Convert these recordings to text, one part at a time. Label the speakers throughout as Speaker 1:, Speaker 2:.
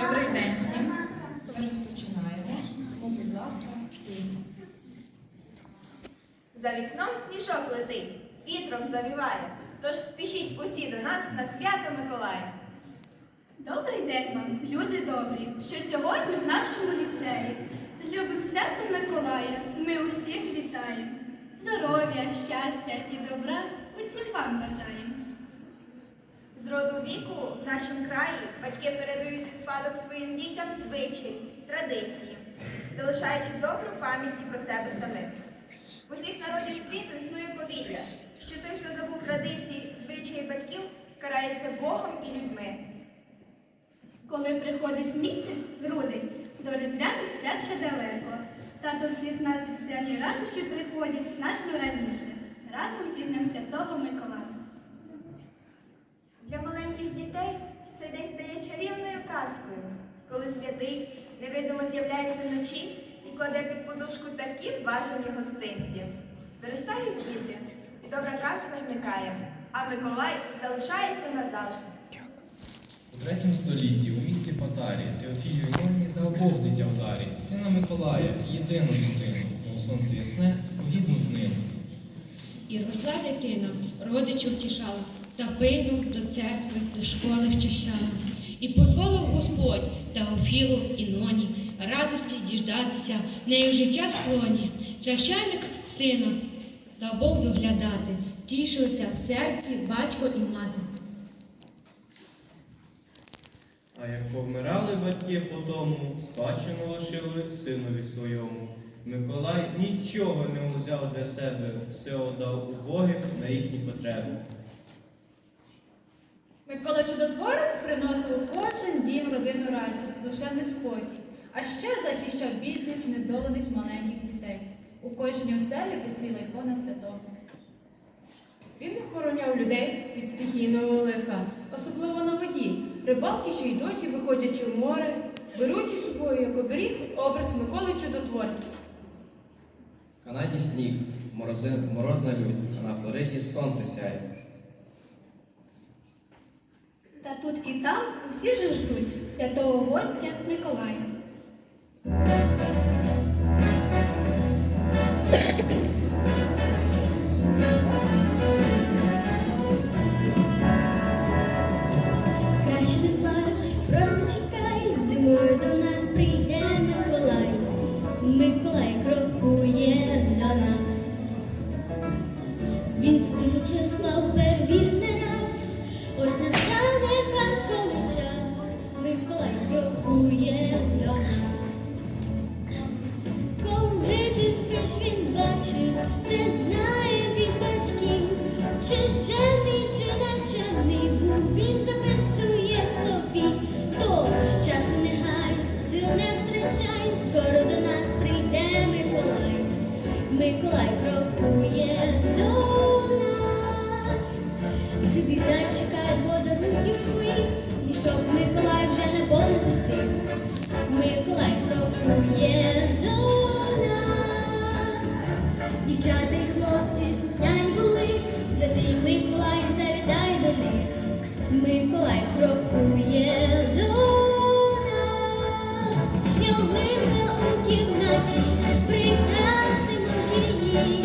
Speaker 1: Добрий день всім. Ми розпочинаємо. Тому, будь ласка.
Speaker 2: За вікном сніжок летить, вітром завіває. Тож спішіть усі до нас на свято Миколая.
Speaker 3: Добрий день вам, люди добрі, що сьогодні в нашому ліцеї з любим святом Миколая ми усіх вітаємо. Здоров'я, щастя і добра усім вам бажаємо.
Speaker 2: З роду віку в нашому краї батьки передають у спадок своїм дітям звичаї, традиції, залишаючи добру пам'ять про себе самих. В усіх народів світу існує повір'я, що той, хто забув традиції, звичаї батьків, карається Богом і людьми.
Speaker 3: Коли приходить місяць, грудень, до різдвяних свят ще далеко. Та до всіх нас різдвяні радощі приходять значно раніше, разом із Днем Святого Миколая.
Speaker 2: Маленьких дітей цей день стає чарівною казкою, коли святий невидимо з'являється вночі і кладе під подушку такі бажані гостинці. Виростають діти, і добра казка зникає, а Миколай залишається назавжди.
Speaker 4: У третьому столітті у місті Патарі Теофілію Іоні дав Бог дитя в дарі, сина Миколая, єдину дитину, мов сонце ясне, погідну днину.
Speaker 5: І росла дитина, родичів втішала, та пильно до церкви, до школи вчащала. І позволив Господь Теофілу і Ноні радості діждатися, нею життя склоні. Священник сина та Бог доглядати, тішилися в серці батько і мати.
Speaker 6: А як повмирали батьки по тому, спадщину лишили синові своєму. Миколай нічого не узяв для себе, все отдав убогим на їхні потреби.
Speaker 7: Микола Чудотворець приносив у кожен дім родину радість, душевний спокій, а ще захищав бідних, знедолених маленьких дітей. У кожній оселі висіла ікона святого.
Speaker 8: Він охороняв людей від стихійного лиха, особливо на воді. Рибалки, що й досі, виходячи в море, беруть із собою як оберіг образ Миколи Чудотворця.
Speaker 9: В Канаді сніг, морози, морозна лють, а на Флориді сонце сяє.
Speaker 3: Та тут і там усі ж ждуть святого гостя Миколая.
Speaker 10: Кімнаті, прикрасимо її,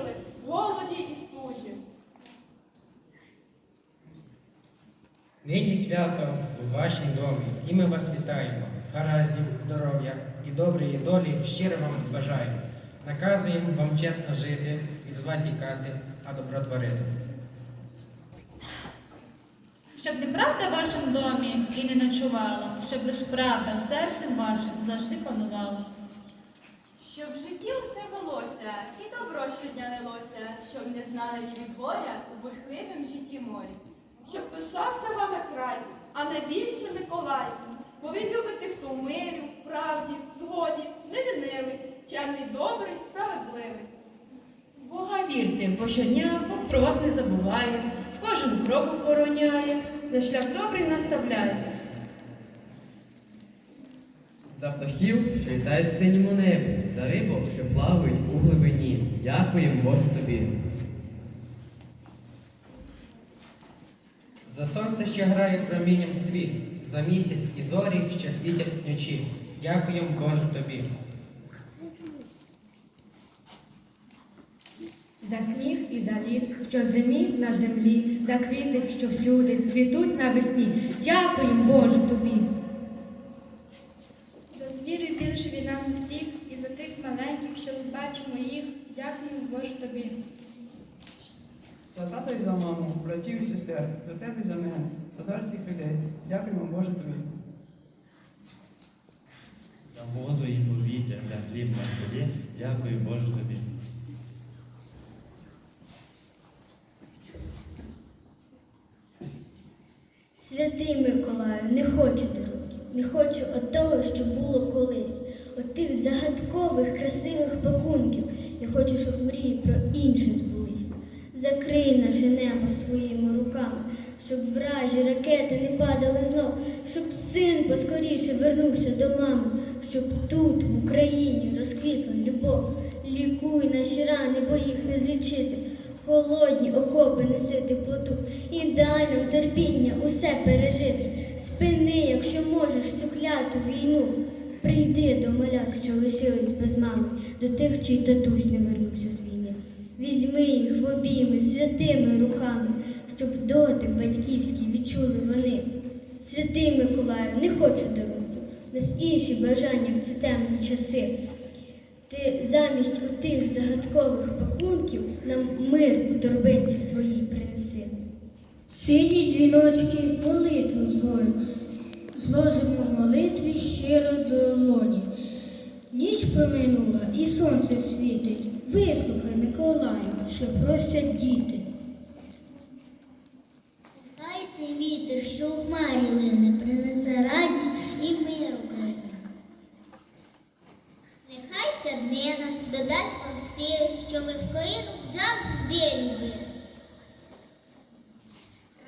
Speaker 11: гинули голоді і
Speaker 12: стужі.
Speaker 13: Нині свято у вашій домі, і ми вас вітаємо. Гараздів, здоров'я і доброї долі щиро вам бажаю. Наказуємо вам чесно жити, від зла тікати, а добротворити.
Speaker 7: Щоб неправда в вашому домі і не ночувала, щоб лише правда серцем вашим завжди панувала.
Speaker 8: Щоб в житті усе велося, і добро щодня лилося, щоб не знали ні від горя у бурхливім житті морі.
Speaker 12: Щоб пишався вами край, а найбільше Миколай. Бо ви любите, хто в мирі, правді, згоді, невінивий, чемний, добрий, справедливий.
Speaker 14: Бога вірте, бо щодня Бог про вас не забуває, кожен крок охороняє, на шлях добрий наставляє.
Speaker 15: За птахів, що літають в синьому небі, за рибок, що плавають у глибині. Дякуємо, Боже тобі.
Speaker 13: За сонце, що грає промінням світ, за місяць і зорі, що світять вночі. Дякуємо, Боже тобі.
Speaker 5: За сніг і за лід, що в зимі на землі, за квіти, що всюди цвітуть навесні. Дякуємо, Боже тобі.
Speaker 3: За звірів більше від нас усіх, і за тих бачимо їх. Дякуємо, Боже тобі.
Speaker 16: За тата і за маму, братів і сестер, за тебе і за мене, за дар всіх людей. Дякуємо, Боже тобі.
Speaker 17: За воду і повітря, за хліб на столі, дякую Боже тобі.
Speaker 10: Святий Миколаю, не хочу дорогів, не хочу от того, що було колись, от тих загадкових, красивих пакунків. Я хочу, щоб мрії про інше збулись. Закрий наше небо своїми руками, щоб вражі ракети не падали знов, щоб син поскоріше вернувся до мами, щоб тут, в Україні, розквітла любов. Лікуй наші рани, бо їх не злічити. Холодні окопи неси теплоту і дай нам терпіння усе пережити. Спини, якщо можеш, цю кляту війну. Прийди до малят, що лишились без мами, до тих, чий татусь не вернувся з війни. Візьми їх в обійми святими руками, щоб дотик батьківський відчули вони. Святий Миколаю, не хочу дарунків, нас інші бажання в ці темні часи. Ти замість отих загадкових пакунків нам мир у торбинці своїй принеси.
Speaker 18: Сині дзвіночки молитву згорю, зложимо в молитві щиро долоні. Ніч проминула і сонце світить. Вислухай, Миколаю, що просять діти.
Speaker 10: Хай цей вітер, що в хмарі лине, принесе радість і мир у красі. Нехай ця днина додасть нам сили, що ми в країну завжди любили.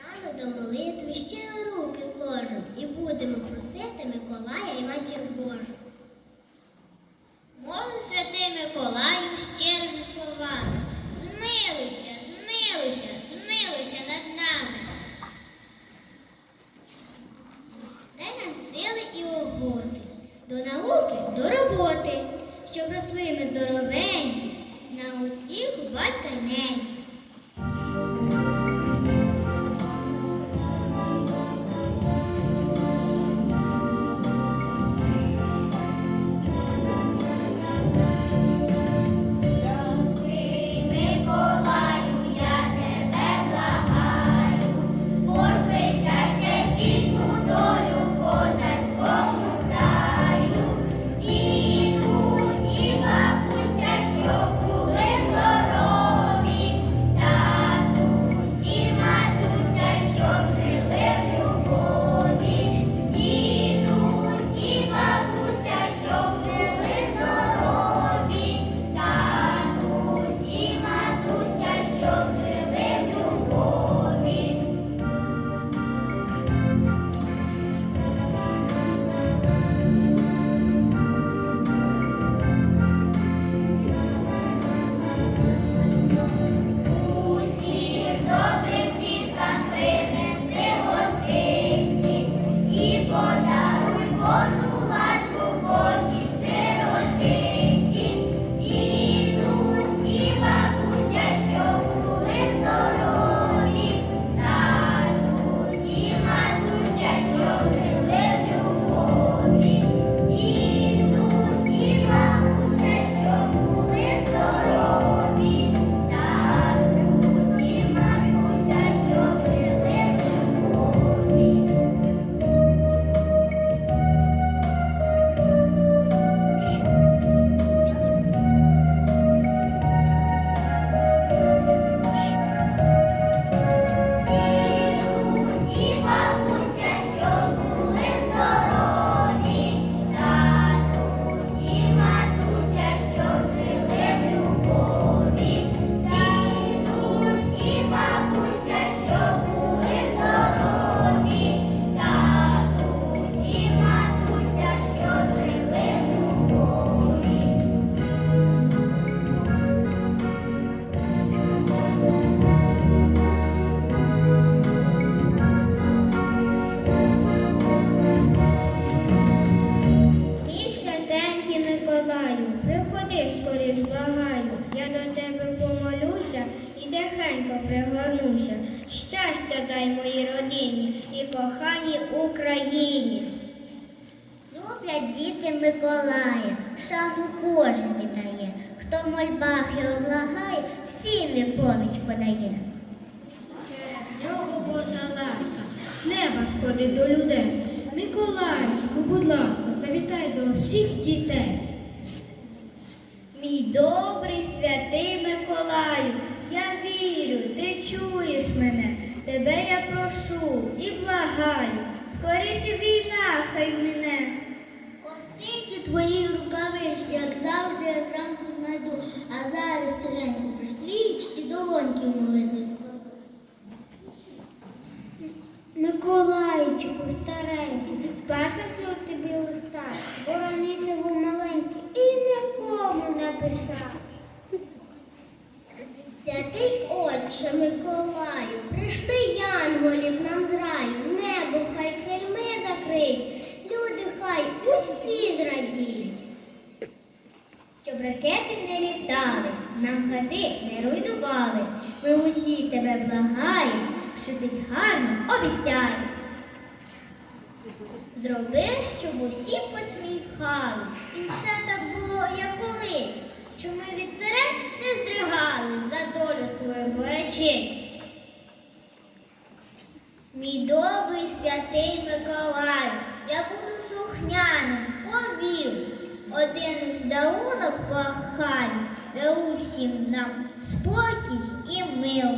Speaker 10: Рано до молитви щиро руки зложимо і будемо просити Миколая і матір Божу. Молим святий Миколаю щирими словами. Змилуйся, змилуйся, змилуйся над нами. Дай нам сили і роботи, до науки, до роботи, щоб росли ми здоровенькі, на утіху батька неньки. Повернуся. Щастя дай моїй родині і коханій Україні. Люблять діти Миколая, шагу кожен віддає. Хто в мольбах його благає, всім він поміч подає. Через нього Божа ласка, з неба сходить до людей. Миколайчику, будь ласка, завітай до всіх дітей. Мій добрий святий Миколаю, я вірю, ти тебе я прошу і благаю, скоріше війна хай мене. Оститі твої рукавички, як завжди я зранку знайду, а зараз тихенько присвіч і долоньки молитись. Миколайчику, старенький, перша слово тобі листа, бо раніше був маленький і нікому не писав. Святий Отче Миколаю, прийшли янголів нам з раю, небо хай крильми закриють, люди хай усі зрадіють. Ракети не літали, нам хати не руйнували, ми усі тебе благаємо, вчитись гарно обіцяємо. Зроби, щоб усі посміхались, і все так було, як колись, що ми від сирен не здригались за долю свою боячись. Мій добрий святий Миколаю, я буду слухняним, повів. Один з дарунок пахаю, да усім нам спокій і мил.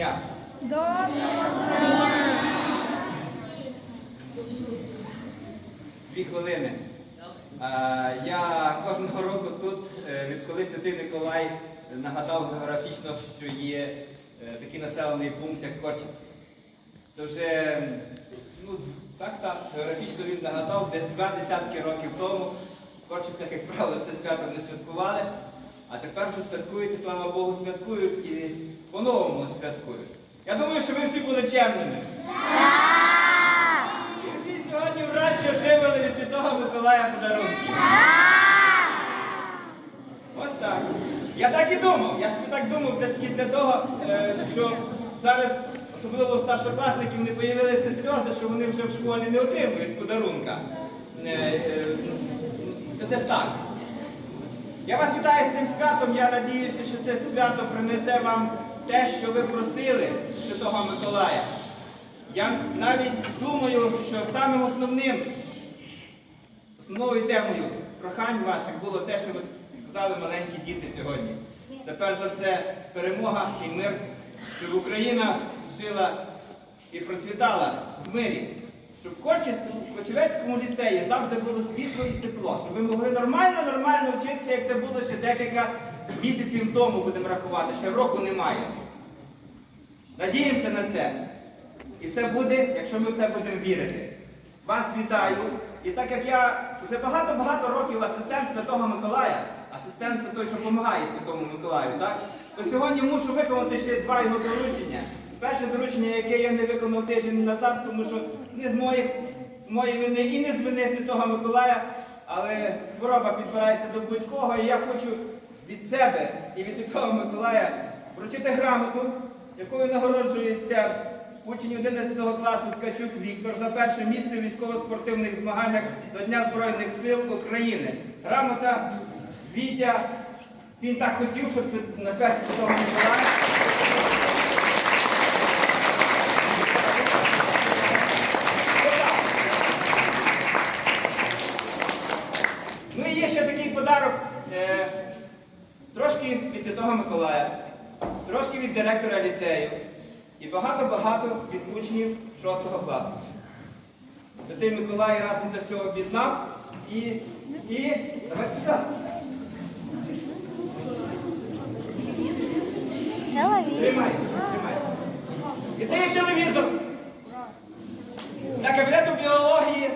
Speaker 19: Доброго дня! дві хвилини. Я кожного року тут, е, відколи Святий Миколай нагадав географічно, що є е, такий населений пункт, як Корчик. Це вже, ну, так, так, географічно він нагадав, десь два десятки років тому. Корчиця, як правило, це свято не святкували, а тепер вже святкують, і слава Богу, святкують і по-новому святкують. Я думаю, що ви всі були чемними. І всі сьогодні вранці отримали від Святого Миколая подарунки. Ось так. Я так і думав. Я собі так думав для, того, е, що зараз, особливо у старшокласників, не появилися сльози, що вони вже в школі не отримують подарунка. Е, е, Це десь так. Я вас вітаю з цим святом. Я надіюся, що це свято принесе вам те, що ви просили Святого Миколая. Я навіть думаю, що самим основним, основною темою прохань ваших було те, що ви сказали маленькі діти сьогодні. Це перш за все перемога і мир, щоб Україна жила і процвітала в мирі. Щоб в Кочевецькому ліцеї завжди було світло і тепло, щоб ви могли нормально, нормально вчитися, як це було ще декілька місяців тому, будемо рахувати, ще року немає. Надіємося на це. І все буде, якщо ми в це будемо вірити. Вас вітаю. І так як я вже багато-багато років асистент Святого Миколая, асистент це той, що допомагає Святому Миколаю, так? то сьогодні мушу виконати ще два його доручення. Перше доручення, яке я не виконав тиждень назад, тому що не з моїх, моєї вини і не з вини Святого Миколая, але хвороба підбирається до будь-кого, і я хочу від себе і від Святого Миколая вручити грамоту, якою нагороджується учень 11 класу Ткачук Віктор за перше місце у військово-спортивних змаганнях до Дня Збройних сил України. Грамота Вітя, він так хотів, щоб на святі Святого Миколая. Ну і є ще такий подарок. Е, трошки від Святого Миколая, трошки від директора ліцею і багато-багато від учнів 6 класу. Святий Миколай разом це все об'єднав і. і. Давай сюди. Тримай, тримай. І це є телевізор. Для кабінету біології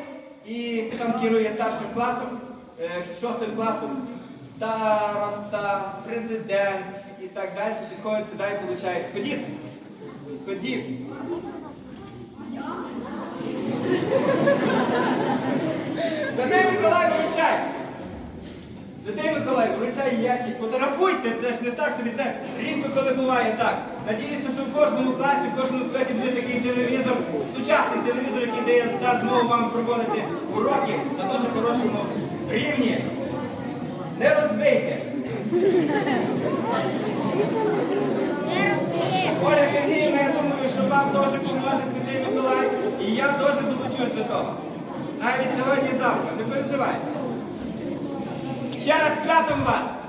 Speaker 19: і там керує старшим класом, е, шостим класом, староста, президент і так далі підходять сюди і получають. Ходіть. Ходіть. Святий Миколай вручай! Святий Миколай, вручай ящик, фотографуйте, це ж не так собі, це рідко коли буває так. Надіюся, що в кожному класі, в кожному класі буде такий телевізор, сучасний телевізор, який дає змогу вам проводити уроки на дуже хорошому рівні. Не розбийте. Оля Сергіївна, я думаю, що вам теж поможе Святий Миколай, і я теж долучусь до того. Навіть сьогодні і завтра, не переживайте. Ще раз святом вас!